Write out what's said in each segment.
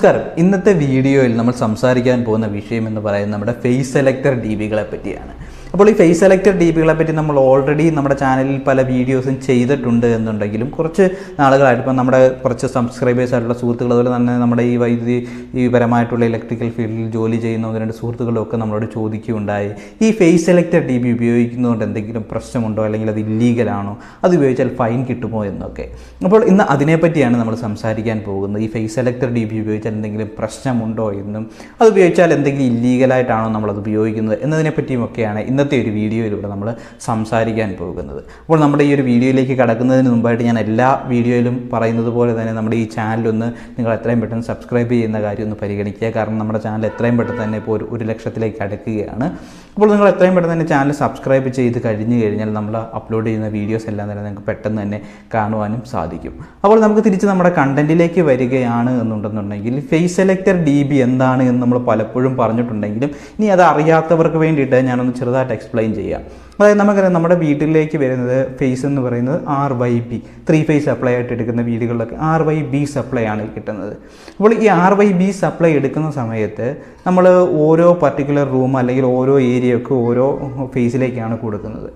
നമസ്കാരം. ഇന്നത്തെ വീഡിയോയിൽ നമ്മൾ സംസാരിക്കാൻ പോകുന്ന വിഷയം എന്ന് പറയുന്നത് നമ്മുടെ ഫേസ് സെലക്ടർ ഡി ബികളെ പറ്റിയാണ്. അപ്പോൾ ഈ ഫേസ് സെലക്ടർ ഡി പികളെ പറ്റി നമ്മൾ ഓൾറെഡി നമ്മുടെ ചാനലിൽ പല വീഡിയോസും ചെയ്തിട്ടുണ്ട് എന്നുണ്ടെങ്കിലും കുറച്ച് നാളുകളായിട്ട് ഇപ്പം നമ്മുടെ കുറച്ച് സബ്സ്ക്രൈബേഴ്സ് ആയിട്ടുള്ള സുഹൃത്തുക്കൾ അതുപോലെ തന്നെ നമ്മുടെ ഈ വൈദ്യുതി ഈ പരമായിട്ടുള്ള ഇലക്ട്രിക്കൽ ഫീൽഡിൽ ജോലി ചെയ്യുന്ന ഒന്ന് രണ്ട് സുഹൃത്തുക്കളൊക്കെ നമ്മളോട് ചോദിക്കുകയുണ്ടായി. ഈ ഫേസ് സെലക്ടർ ഡി ബി ഉപയോഗിക്കുന്നതുകൊണ്ട് എന്തെങ്കിലും പ്രശ്നമുണ്ടോ? അല്ലെങ്കിൽ അത് ഇല്ലീഗലാണോ അത് ഉപയോഗിച്ചാൽ ഫൈൻ കിട്ടുമോ എന്നൊക്കെ. അപ്പോൾ ഇന്ന് അതിനെപ്പറ്റിയാണ് നമ്മൾ സംസാരിക്കാൻ പോകുന്നത്. ഈ ഫേസ് സെലക്ടർ ഡി ബി ഉപയോഗിച്ചാൽ എന്തെങ്കിലും പ്രശ്നമുണ്ടോ എന്നും അത് ഉപയോഗിച്ചാൽ എന്തെങ്കിലും ഇല്ലീഗലായിട്ടാണോ നമ്മളത് ഉപയോഗിക്കുന്നത് എന്നതിനെപ്പറ്റിയും ഒക്കെയാണ് ഇന്നത്തെ ഒരു വീഡിയോയിലൂടെ നമ്മൾ സംസാരിക്കാൻ പോകുന്നത്. അപ്പോൾ നമ്മുടെ ഈ ഒരു വീഡിയോയിലേക്ക് കടക്കുന്നതിന് മുമ്പായിട്ട് ഞാൻ എല്ലാ വീഡിയോയിലും പറയുന്നത് പോലെ തന്നെ നമ്മുടെ ഈ ചാനലൊന്ന് നിങ്ങൾ എത്രയും പെട്ടെന്ന് സബ്സ്ക്രൈബ് ചെയ്യുന്ന കാര്യം ഒന്ന് പരിഗണിക്കുക. കാരണം നമ്മുടെ ചാനൽ എത്രയും പെട്ടെന്ന് തന്നെ ഇപ്പോൾ ഒരു ലക്ഷത്തിലേക്ക് അടുക്കുകയാണ്. അപ്പോൾ നിങ്ങൾ എത്രയും പെട്ടെന്ന് തന്നെ ചാനൽ സബ്സ്ക്രൈബ് ചെയ്ത് കഴിഞ്ഞ് കഴിഞ്ഞാൽ നമ്മൾ അപ്ലോഡ് ചെയ്യുന്ന വീഡിയോസ് എല്ലാം തന്നെ നിങ്ങൾക്ക് പെട്ടെന്ന് തന്നെ കാണുവാനും സാധിക്കും. അപ്പോൾ നമുക്ക് തിരിച്ച് നമ്മുടെ കണ്ടന്റിലേക്ക് വരികയാണ് എന്നുണ്ടെന്നുണ്ടെങ്കിൽ ഫേസ് സെലക്ടർ ഡി ബി എന്താണ് എന്ന് നമ്മൾ പലപ്പോഴും പറഞ്ഞിട്ടുണ്ടെങ്കിലും ഇനി അത് അറിയാത്തവർക്ക് വേണ്ടിയിട്ട് ഞാനൊന്ന് ചെറുതായിട്ട് എക്സ്പ്ലെയിൻ ചെയ്യാം. അതായത് നമുക്കറിയാം നമ്മുടെ വീട്ടിലേക്ക് വരുന്നത് ഫേസ് എന്ന് പറയുന്നത് R Y B three phase supply ആയിട്ട് എടുക്കുന്ന വീടുകളിലൊക്കെ ആർ വൈ ബി സപ്ലൈ ആണ് കിട്ടുന്നത്. അപ്പോൾ ഈ ആർ വൈ ബി സപ്ലൈ എടുക്കുന്ന സമയത്ത് നമ്മൾ ഓരോ പർട്ടിക്കുലർ റൂം അല്ലെങ്കിൽ ഓരോ ഏരിയയൊക്കെ ഓരോ ഫേസിലേക്കാണ് കൊടുക്കുന്നത്.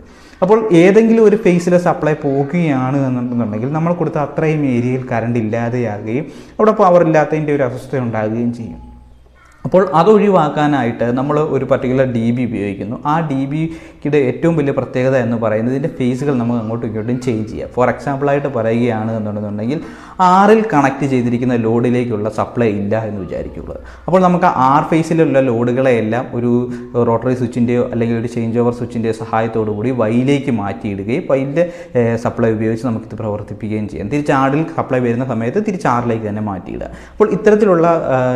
അപ്പോൾ ഏതെങ്കിലും ഒരു ഫേസിലെ സപ്ലൈ പോകുകയാണ് എന്നുണ്ടെന്നുണ്ടെങ്കിൽ നമ്മൾ കൊടുത്ത അത്രയും ഏരിയയിൽ കറണ്ട് ഇല്ലാതെയാകുകയും അവിടെ പവർ ഇല്ലാത്തതിന്റെ ഒരു അസ്വസ്ഥ ഉണ്ടാകുകയും ചെയ്യും. അപ്പോൾ അതൊഴിവാക്കാനായിട്ട് നമ്മൾ ഒരു പർട്ടിക്കുലർ ഡി ബി ഉപയോഗിക്കുന്നു. ആ ഡി ബിയുടെ ഏറ്റവും വലിയ പ്രത്യേകത എന്ന് പറയുന്നത് ഇതിന്റെ ഫേസുകൾ നമുക്ക് അങ്ങോട്ടും ഇങ്ങോട്ടും ചേഞ്ച് ചെയ്യാം. ഫോർ എക്സാമ്പിളായിട്ട് പറയുകയാണ് എന്നുണ്ടെന്നുണ്ടെങ്കിൽ ആറിൽ കണക്ട് ചെയ്തിരിക്കുന്ന ലോഡിലേക്കുള്ള സപ്ലൈ ഇല്ല എന്ന് വിചാരിക്കുക. അപ്പോൾ നമുക്ക് ആർ ഫേസിലുള്ള ലോഡുകളെയെല്ലാം ഒരു റോട്ടറി സ്വിച്ചിന്റെയോ അല്ലെങ്കിൽ ഒരു ചേഞ്ച് ഓവർ സ്വിച്ചിന്റെയോ സഹായത്തോടു കൂടി വൈയിലേക്ക് മാറ്റിയിടുകയും വൈന്റെ സപ്ലൈ ഉപയോഗിച്ച് നമുക്കിത് പ്രവർത്തിപ്പിക്കുകയും ചെയ്യാം. തിരിച്ച് ആറിൽ സപ്ലൈ വരുന്ന സമയത്ത് തിരിച്ച് ആറിലേക്ക് തന്നെ മാറ്റിയിടുക. അപ്പോൾ ഇത്തരത്തിലുള്ള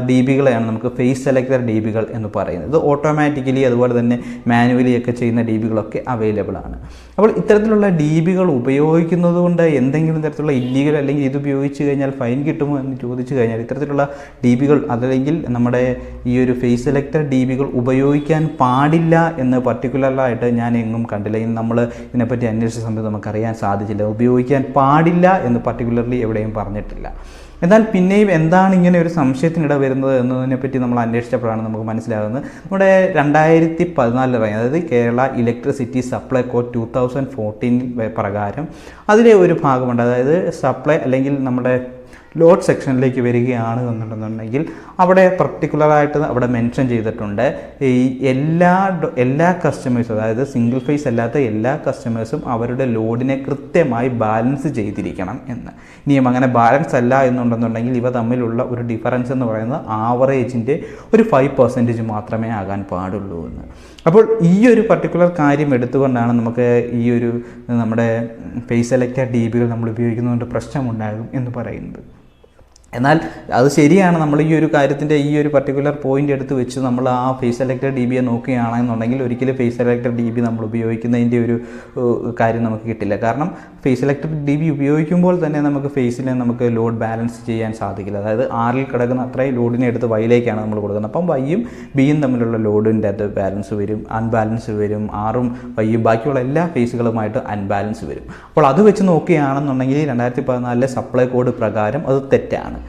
ഡി ബികളെയാണ് നമുക്ക് ഫേസ് സെലക്ടർ ഡി ബികൾ എന്ന് പറയുന്നത്. ഇത് ഓട്ടോമാറ്റിക്കലി അതുപോലെ തന്നെ മാനുവലി ഒക്കെ ചെയ്യുന്ന ഡി ബികളൊക്കെ അവൈലബിൾ ആണ്. അപ്പോൾ ഇത്തരത്തിലുള്ള ഡി ബികൾ ഉപയോഗിക്കുന്നത് കൊണ്ട് എന്തെങ്കിലും തരത്തിലുള്ള ഇല്ലീഗൽ അല്ലെങ്കിൽ ഇത് ഉപയോഗിച്ച് കഴിഞ്ഞാൽ ഫൈൻ കിട്ടുമോ എന്ന് ചോദിച്ചു കഴിഞ്ഞാൽ ഇത്തരത്തിലുള്ള ഡി ബികൾ അതല്ലെങ്കിൽ നമ്മുടെ ഈ ഒരു ഫേസ് സെലക്ടർ ഡി ബികൾ ഉപയോഗിക്കാൻ പാടില്ല എന്ന് പർട്ടിക്കുലറായിട്ട് ഞാൻ എങ്ങും കണ്ടില്ല. ഇനി നമ്മൾ ഇതിനെപ്പറ്റി അന്വേഷിച്ച സമയത്ത് നമുക്കറിയാൻ സാധിച്ചില്ല. ഉപയോഗിക്കാൻ പാടില്ല എന്ന് പർട്ടിക്കുലർലി എവിടെയും പറഞ്ഞിട്ടില്ല. എന്നാൽ പിന്നെയും എന്താണ് ഇങ്ങനെ ഒരു സംശയത്തിനിട വരുന്നത് എന്നതിനെപ്പറ്റി നമ്മൾ അന്വേഷിച്ചപ്പോഴാണ് നമുക്ക് മനസ്സിലാകുന്നത്. നമ്മുടെ രണ്ടായിരത്തി പതിനാലിൽ അതായത് Kerala electricity supply code two thousand fourteen പ്രകാരം അതിലെ ഒരു ഭാഗമുണ്ട്. അതായത് സപ്ലൈ അല്ലെങ്കിൽ നമ്മുടെ ലോഡ് സെക്ഷനിലേക്ക് വരികയാണ് എന്നുണ്ടെന്നുണ്ടെങ്കിൽ അവിടെ പർട്ടിക്കുലറായിട്ട് അവിടെ മെൻഷൻ ചെയ്തിട്ടുണ്ട്. ഈ എല്ലാ എല്ലാ കസ്റ്റമേഴ്സും അതായത് സിംഗിൾ ഫേസ് അല്ലാത്ത എല്ലാ കസ്റ്റമേഴ്സും അവരുടെ ലോഡിനെ കൃത്യമായി ബാലൻസ് ചെയ്തിരിക്കണം എന്ന്. ഇനിയും അങ്ങനെ ബാലൻസ് അല്ല എന്നുണ്ടെന്നുണ്ടെങ്കിൽ ഇവ തമ്മിലുള്ള ഒരു ഡിഫറൻസ് എന്ന് പറയുന്നത് ആവറേജിന്റെ ഒരു ഫൈവ് പെർസെന്റേജ് മാത്രമേ ആകാൻ പാടുള്ളൂ എന്ന്. അപ്പോൾ ഈ ഒരു പർട്ടിക്കുലർ കാര്യം എടുത്തുകൊണ്ടാണ് നമുക്ക് ഈ ഒരു നമ്മുടെ ഫേസ് സെലക്ട് ഡി ബികൾ നമ്മൾ ഉപയോഗിക്കുന്നതുകൊണ്ട് പ്രശ്നമുണ്ടാകും എന്ന് പറയുന്നത്. എന്നാൽ അത് ശരിയാണ്. നമ്മൾ ഈ ഒരു കാര്യത്തിന്റെ ഈ ഒരു പർട്ടിക്കുലർ പോയിന്റ് എടുത്ത് വെച്ച് നമ്മൾ ആ ഫേസ് സെലക്ടർ ഡി ബിയെ നോക്കുകയാണെന്നുണ്ടെങ്കിൽ ഒരിക്കലും ഫേസ് സെലക്ടർ ഡി ബി നമ്മൾ ഉപയോഗിക്കുന്നതിന്റെ ഒരു കാര്യം നമുക്ക് കിട്ടില്ല. കാരണം ഫേസ് സെലക്ടർ ഡി ബി ഉപയോഗിക്കുമ്പോൾ തന്നെ നമുക്ക് ഫേസിനെ നമുക്ക് ലോഡ് ബാലൻസ് ചെയ്യാൻ സാധിക്കില്ല. അതായത് ആറിൽ കിടക്കുന്ന അത്രയും ലോഡിനെ എടുത്ത് വൈയിലേക്കാണ് നമ്മൾ കൊടുക്കുന്നത്. അപ്പം വൈയും ബിയും തമ്മിലുള്ള ലോഡിന്റെ അത് ബാലൻസ് വരും അൺബാലൻസ് വരും ആറും വൈയും ബാക്കിയുള്ള എല്ലാ ഫേസുകളുമായിട്ട് അൺബാലൻസ് വരും. അപ്പോൾ അത് വെച്ച് നോക്കുകയാണെന്നുണ്ടെങ്കിൽ രണ്ടായിരത്തി പതിനാലിലെ സപ്ലൈ കോഡ് പ്രകാരം അത് തെറ്റാണ്.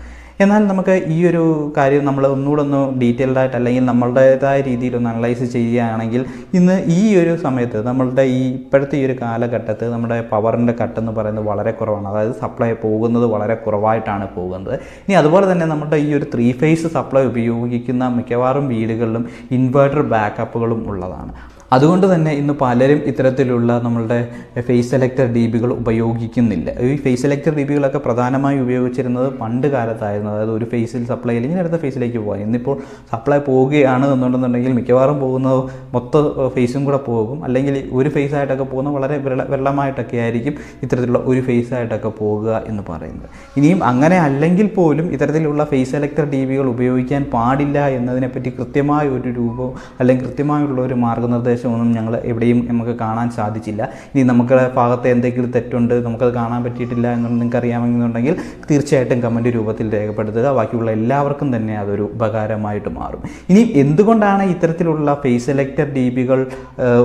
എന്നാൽ നമുക്ക് ഈ ഒരു കാര്യം നമ്മൾ ഒന്നുകൂടെ ഒന്ന് ഡീറ്റെയിൽഡ് ആയിട്ട് അല്ലെങ്കിൽ നമ്മളുടേതായ രീതിയിൽ ഒന്ന് അനലൈസ് ചെയ്യുകയാണെങ്കിൽ ഇന്ന് ഈ ഒരു സമയത്ത് നമ്മളുടെ ഈ ഇപ്പോഴത്തെ ഈ ഒരു കാലഘട്ടത്ത് നമ്മുടെ പവറിന്റെ കട്ട് എന്ന് പറയുന്നത് വളരെ കുറവാണ്. അതായത് സപ്ലൈ പോകുന്നത് വളരെ കുറവായിട്ടാണ് പോകുന്നത്. ഇനി അതുപോലെ തന്നെ നമ്മുടെ ഈ ഒരു ത്രീ ഫേസ് സപ്ലൈ ഉപയോഗിക്കുന്ന മിക്കവാറും വീടുകളിലും ഇൻവേർട്ടർ ബാക്കപ്പുകളും ഉള്ളതാണ്. അതുകൊണ്ട് തന്നെ ഇന്ന് പലരും ഇത്തരത്തിലുള്ള നമ്മളുടെ ഫേസ് സെലക്ടർ ഡി ബികൾ ഉപയോഗിക്കുന്നില്ല. ഈ ഫേസ് സെലക്ടർ ഡി പ്രധാനമായി ഉപയോഗിച്ചിരുന്നത് പണ്ട് കാലത്തായിരുന്നു. അതായത് ഒരു ഫേസിൽ സപ്ലൈ അല്ലെങ്കിൽ അടുത്ത ഫേസിലേക്ക് പോകാൻ. ഇന്നിപ്പോൾ സപ്ലൈ പോവുകയാണ് എന്നുണ്ടെന്നുണ്ടെങ്കിൽ മിക്കവാറും പോകുന്ന മൊത്ത ഫേസും കൂടെ പോകും. അല്ലെങ്കിൽ ഒരു ഫേസ് ആയിട്ടൊക്കെ വളരെ വിരള വിരളമായിട്ടൊക്കെ ആയിരിക്കും ഇത്തരത്തിലുള്ള ഒരു ഫേസ് ആയിട്ടൊക്കെ പോകുക എന്ന് പറയുന്നത്. ഇനിയും അങ്ങനെ അല്ലെങ്കിൽ പോലും ഇത്തരത്തിലുള്ള ഫേസ് സെലക്ടർ ഡി ബികൾ ഉപയോഗിക്കാൻ പാടില്ല എന്നതിനെപ്പറ്റി കൃത്യമായ ഒരു രൂപം അല്ലെങ്കിൽ കൃത്യമായുള്ള ഒരു മാർഗനിർദ്ദേശം നിർദ്ദേശമൊന്നും ഞങ്ങൾ എവിടെയും നമുക്ക് കാണാൻ സാധിച്ചില്ല. ഇനി നമുക്ക് ഭാഗത്ത് എന്തെങ്കിലും തെറ്റുണ്ട് നമുക്കത് കാണാൻ പറ്റിയിട്ടില്ല എന്നുള്ളത് നിങ്ങൾക്ക് അറിയാമെന്നുണ്ടെങ്കിൽ തീർച്ചയായിട്ടും കമന്റ് രൂപത്തിൽ രേഖപ്പെടുത്തുക. ബാക്കിയുള്ള എല്ലാവർക്കും തന്നെ അതൊരു ഉപകാരമായിട്ട് മാറും. ഇനി എന്തുകൊണ്ടാണ് ഇത്തരത്തിലുള്ള ഫേസ് സെലക്ടർ ഡി ബികൾ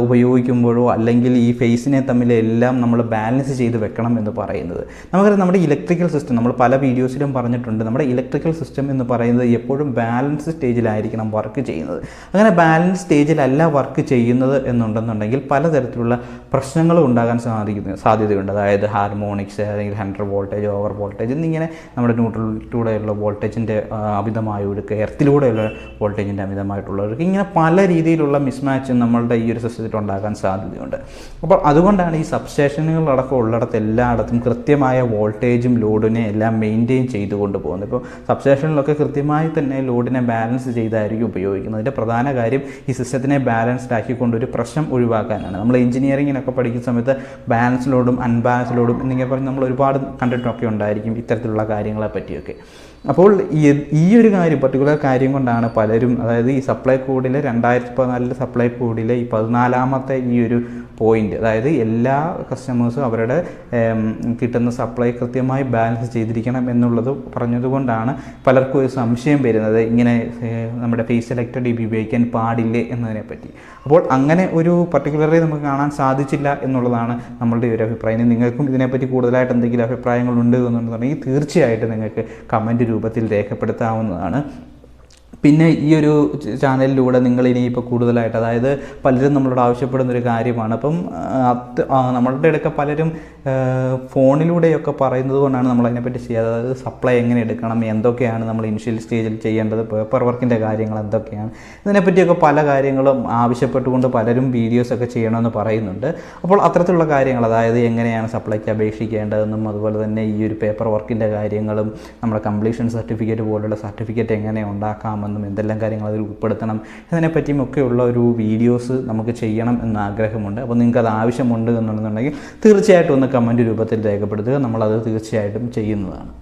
ഉപയോഗിക്കുമ്പോഴോ അല്ലെങ്കിൽ ഈ ഫേസിനെ തമ്മിൽ എല്ലാം നമ്മൾ ബാലൻസ് ചെയ്ത് വെക്കണം എന്ന് പറയുന്നത്? നമുക്കറിയാം നമ്മുടെ ഇലക്ട്രിക്കൽ സിസ്റ്റം നമ്മൾ പല വീഡിയോസിലും പറഞ്ഞിട്ടുണ്ട്. നമ്മുടെ ഇലക്ട്രിക്കൽ സിസ്റ്റം എന്ന് പറയുന്നത് എപ്പോഴും ബാലൻസ് സ്റ്റേജിലായിരിക്കണം വർക്ക് ചെയ്യുന്നത്. അങ്ങനെ ബാലൻസ് സ്റ്റേജിലല്ല വർക്ക് ചെയ്യുന്നത് എന്നുണ്ടെന്നുണ്ടെങ്കിൽ പലതരത്തിലുള്ള പ്രശ്നങ്ങളും ഉണ്ടാകാൻ സാധിക്കുന്ന സാധ്യതയുണ്ട്. അതായത് ഹാർമോണിക്സ് അല്ലെങ്കിൽ ഹൺഡ്രഡ് വോൾട്ടേജ് ഓവർ വോൾട്ടേജ് എന്നിങ്ങനെ നമ്മുടെ ന്യൂട്രലിലൂടെയുള്ള വോൾട്ടേജിന്റെ അമിതമായ ഒരു എർത്തിലൂടെയുള്ള വോൾട്ടേജിന്റെ അമിതമായിട്ടുള്ള ഒരു ഇങ്ങനെ പല രീതിയിലുള്ള മിസ്മാച്ച് നമ്മളുടെ ഈ ഒരു സിസ്റ്റത്തിൽ ഉണ്ടാകാൻ സാധ്യതയുണ്ട്. അപ്പോൾ അതുകൊണ്ടാണ് ഈ സബ്സ്റ്റേഷനുകളടക്കം ഉള്ളിടത്ത് എല്ലായിടത്തും കൃത്യമായ വോൾട്ടേജും ലോഡിനെ എല്ലാം മെയിന്റെയിൻ ചെയ്തു കൊണ്ടുപോകുന്നത്. ഇപ്പോൾ സബ്സ്റ്റേഷനിലൊക്കെ കൃത്യമായി തന്നെ ലോഡിനെ ബാലൻസ് ചെയ്തായിരിക്കും ഉപയോഗിക്കുന്നത്. അതിന്റെ പ്രധാന കാര്യം ഈ സിസ്റ്റത്തിനെ ബാലൻസ്ഡ് ആക്കിക്കൊണ്ട് ഒരു പ്രശ്നം ഒഴിവാക്കാനാണ്. നമ്മൾ എഞ്ചിനീയറിങ്ങിനൊക്കെ പഠിക്കുന്ന സമയത്ത് ബാലൻസ് ലോഡും അൺബാലൻസ് ലോഡും എന്നിങ്ങനെ പറഞ്ഞ് നമ്മൾ ഒരുപാട് കണ്ടിട്ടൊക്കെ ഉണ്ടായിരിക്കും ഇത്തരത്തിലുള്ള കാര്യങ്ങളെ പറ്റിയൊക്കെ. അപ്പോൾ ഈ ഒരു കാര്യം പർട്ടിക്കുലർ കാര്യം കൊണ്ടാണ് പലരും അതായത് ഈ സപ്ലൈ കോഡിലെ രണ്ടായിരത്തി പതിനാലിലെ സപ്ലൈ കോഡിലെ ഈ പതിനാലാമത്തെ ഈ ഒരു പോയിന്റ് അതായത് എല്ലാ കസ്റ്റമേഴ്സും അവരുടെ കിട്ടുന്ന സപ്ലൈ കൃത്യമായി ബാലൻസ് ചെയ്തിരിക്കണം എന്നുള്ളത് പറഞ്ഞതുകൊണ്ടാണ് പലർക്കും ഒരു സംശയം വരുന്നത്. ഇങ്ങനെ നമ്മുടെ ഫേസ് സെലക്റ്റഡ് ഡി ബി ഉപയോഗിക്കാൻ പാടില്ലേ എന്നതിനെ പറ്റി. അപ്പോൾ അങ്ങനെ ഒരു പർട്ടിക്കുലറി നമുക്ക് കാണാൻ സാധിച്ചില്ല എന്നുള്ളതാണ് നമ്മളുടെ ഒരു അഭിപ്രായം. നിങ്ങൾക്കും ഇതിനെപ്പറ്റി കൂടുതലായിട്ട് എന്തെങ്കിലും അഭിപ്രായങ്ങളുണ്ട് എന്നുണ്ടെന്നുണ്ടെങ്കിൽ തീർച്ചയായിട്ടും നിങ്ങൾക്ക് കമന്റ് രൂപത്തിൽ രേഖപ്പെടുത്താവുന്നതാണ്. പിന്നെ ഈ ഒരു ചാനലിലൂടെ നിങ്ങൾ ഇനിയിപ്പോൾ കൂടുതലായിട്ട് അതായത് പലരും നമ്മളോട് ആവശ്യപ്പെടുന്ന ഒരു കാര്യമാണ്. അപ്പം നമ്മളുടെ ഇടയ്ക്ക് പലരും ഫോണിലൂടെയൊക്കെ പറയുന്നത് കൊണ്ടാണ് നമ്മൾ അതിനെപ്പറ്റി ചെയ്യാതെ അതായത് സപ്ലൈ എങ്ങനെ എടുക്കണം എന്തൊക്കെയാണ് നമ്മൾ ഇനിഷ്യൽ സ്റ്റേജിൽ ചെയ്യേണ്ടത് പേപ്പർ വർക്കിന്റെ കാര്യങ്ങൾ എന്തൊക്കെയാണ് ഇതിനെപ്പറ്റിയൊക്കെ പല കാര്യങ്ങളും ആവശ്യപ്പെട്ടുകൊണ്ട് പലരും വീഡിയോസൊക്കെ ചെയ്യണമെന്ന് പറയുന്നുണ്ട്. അപ്പോൾ അത്തരത്തിലുള്ള കാര്യങ്ങൾ അതായത് എങ്ങനെയാണ് സപ്ലൈക്ക് അപേക്ഷിക്കേണ്ടതെന്നും അതുപോലെ തന്നെ ഈ ഒരു പേപ്പർ വർക്കിന്റെ കാര്യങ്ങളും നമ്മുടെ കംപ്ലീഷൻ സർട്ടിഫിക്കറ്റ് പോലുള്ള സർട്ടിഫിക്കറ്റ് എങ്ങനെ ഉണ്ടാക്കാമെന്നും എന്തെല്ലാം കാര്യങ്ങൾ അതിൽ ഉൾപ്പെടുത്തണം ഇതിനെപ്പറ്റിയും ഒക്കെയുള്ള ഒരു വീഡിയോസ് നമുക്ക് ചെയ്യണം എന്ന് ആഗ്രഹമുണ്ട്. അപ്പോൾ നിങ്ങൾക്ക് അത് ആവശ്യമുണ്ട് എന്നുണ്ടെന്നുണ്ടെങ്കിൽ തീർച്ചയായിട്ടും ഒന്ന് കമന്റ് രൂപത്തിൽ രേഖപ്പെടുത്തുക. നമ്മളത് തീർച്ചയായിട്ടും ചെയ്യുന്നതാണ്.